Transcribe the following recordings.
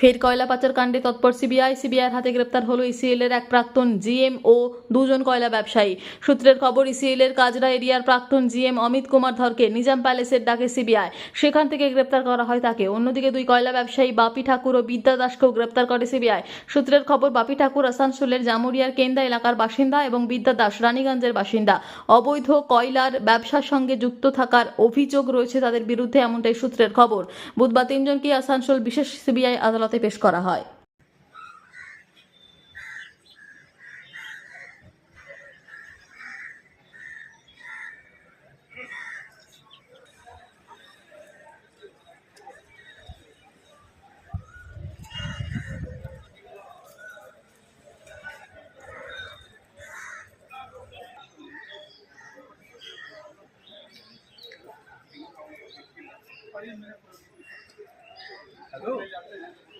ফের কয়লা পাচার কাণ্ডে তৎপর সিবিআই সিবিআইয়ের হাতে গ্রেপ্তার হলো এর এক প্রাক্তন জিএম ও দুজন কয়লা ব্যবসায়ী সূত্রের খবর এর কাজরা এরিয়ার প্রাক্তন জিএম অমিত কুমার ধরকে নিজাম প্যালেসের ডাকে সিবিআই সেখান থেকে গ্রেপ্তার করা হয় তাকে অন্যদিকে দুই কয়লা ব্যবসায়ী বাপি ঠাকুর ও বিদ্যা দাসকেও গ্রেপ্তার করে সিবিআই সূত্রের খবর বাপি ঠাকুর আসানসোলের জামুরিয়ার কেন্দা এলাকার বাসিন্দা এবং বিদ্যা দাস রানীগঞ্জের বাসিন্দা অবৈধ কয়লার ব্যবসার সঙ্গে যুক্ত থাকার অভিযোগ রয়েছে তাদের বিরুদ্ধে এমনটাই সূত্রের খবর বুধবার তিনজনকে আসানসোল বিশেষ সিবিআই আদালত আদালতে পেশ করা হয় Hello. Hello?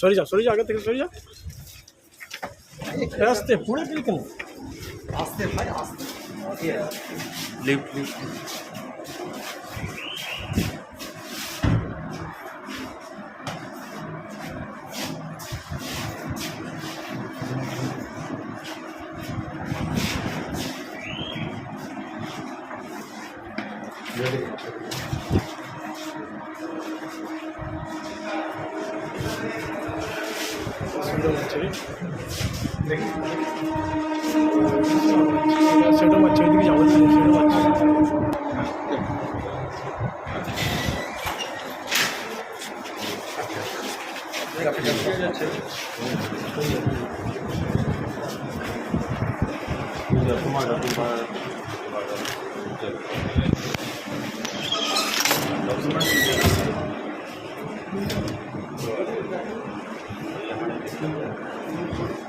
सरी जाओ सरी जाओ आगे सरी जाओ रास्ते पूरे भाई लिफ्ट लिफ्ट সেটা হচ্ছে দেখি সেটা হচ্ছে ওইদিকে যাবো সেটা হচ্ছে তোমার তোমার ডকুমেন্ট 嗯。